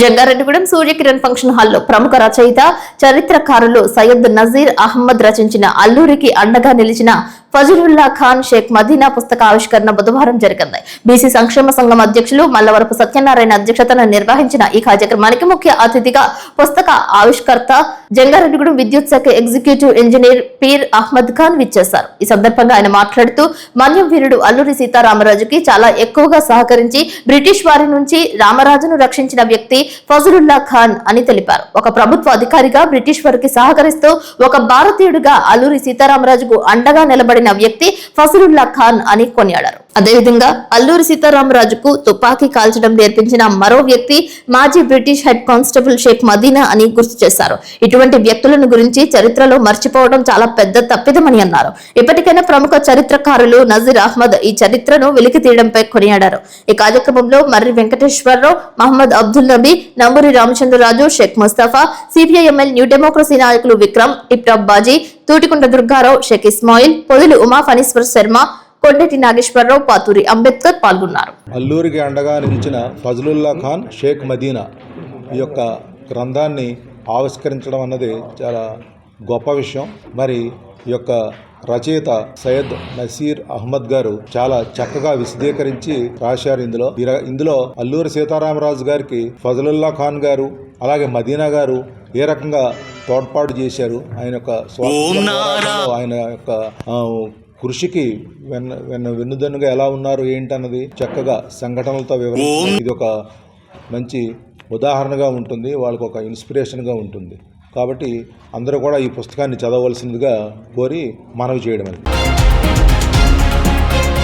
Jangareddygudem Surya Kiran function హాల్లో ప్రముఖ రచయిత చరిత్రకారులు సయ్యద్ నజీర్ అహ్మద్ రచించిన అల్లూరికి అండగా నిలిచిన ఫజరుల్లా ఖాన్ షేక్ మదీనా పుస్తక ఆవిష్కరణ బుధవారం జరిగింది. బీసీ సంక్షేమ సంఘం అధ్యక్షులు మల్లవరపు సత్యనారాయణ అధ్యక్షతన నిర్వహించిన ఈ కార్యక్రమానికి ముఖ్య అతిథిగా పుస్తక ఆవిష్కర్త జంగారెడ్డిగూడెం విద్యుత్ శాఖ ఎగ్జిక్యూటివ్ ఇంజనీర్ పీర్ అహ్మద్ ఖాన్ విచ్చేశారు. ఈ సందర్భంగా ఆయన మాట్లాడుతూ మన్యం వీరుడు అల్లూరి సీతారామరాజుకి చాలా ఎక్కువగా సహకరించి బ్రిటిష్ వారి నుంచి రామరాజును రక్షించిన వ్యక్తి ఫజలుల్లా ఖాన్ అని తెలిపారు. ఒక ప్రభుత్వ అధికారిగా బ్రిటిష్ వారికి సహకరిస్తూ ఒక భారతీయుడిగా అల్లూరి సీతారామరాజుకు అండగా నిలబడిన వ్యక్తి ఫజలుల్లా ఖాన్ అని కొనియాడారు. అదేవిధంగా అల్లూరి సీతారామరాజుకు తుపాకీ కాల్చడం నేర్పించిన మరో వ్యక్తి మాజీ British head constable Sheikh Madina అని గుర్తు చేశారు. ఇటువంటి వ్యక్తులను గురించి చరిత్రలో మర్చిపోవడం చాలా పెద్ద తప్పిదమని అన్నారు. ఇప్పటికైనా ప్రముఖ చరిత్రకారులు నజీర్ అహ్మద్ ఈ చరిత్రను వెలికి తీయడంపై కొనియాడారు. ఈ కార్యక్రమంలో Marri Venkateswararao Mohammed Abdul Nabi Namburi Ramachandraraju Sheikh Mustafa CPIML New Democracy నాయకులు విక్రమ్ టిప్టాప్ బాజీ తూటికుంట దుర్గారావు షేక్ ఇస్మాయిల్ పొదులు ఉమా ఫణీశ్వర్ శర్మ కొండటి నాగేశ్వరరావు పాతూరి అంబేద్కర్ పాల్గొన్నారు. అల్లూరికి అండగా నిలిచిన ఫజలుల్లా ఖాన్ షేక్ మదీనా ఈ యొక్క గ్రంథాన్ని ఆవిష్కరించడం అన్నది చాలా గొప్ప విషయం. మరి ఈ యొక్క రచయిత సయ్యద్ నసీర్ అహ్మద్ గారు చాలా చక్కగా విశదీకరించి రాశారు ఇందులో. ఈ ఇందులో అల్లూరి సీతారామరాజు గారికి ఫజలుల్లా ఖాన్ గారు అలాగే మదీనా గారు ఏ రకంగా తోడ్పాటు చేశారు. ఆయన యొక్క ఆయన యొక్క కృషికి వెన్న వెన్న వెన్నుదన్నుగా ఎలా ఉన్నారు ఏంటన్నది చక్కగా సంఘటనలతో వివరించారు. ఇది ఒక మంచి ఉదాహరణగా ఉంటుంది వాళ్ళకు ఒక ఇన్స్పిరేషన్గా ఉంటుంది. కాబట్టి అందరూ కూడా ఈ పుస్తకాన్ని చదవవలసిందిగా కోరి మనవి చేయడం అది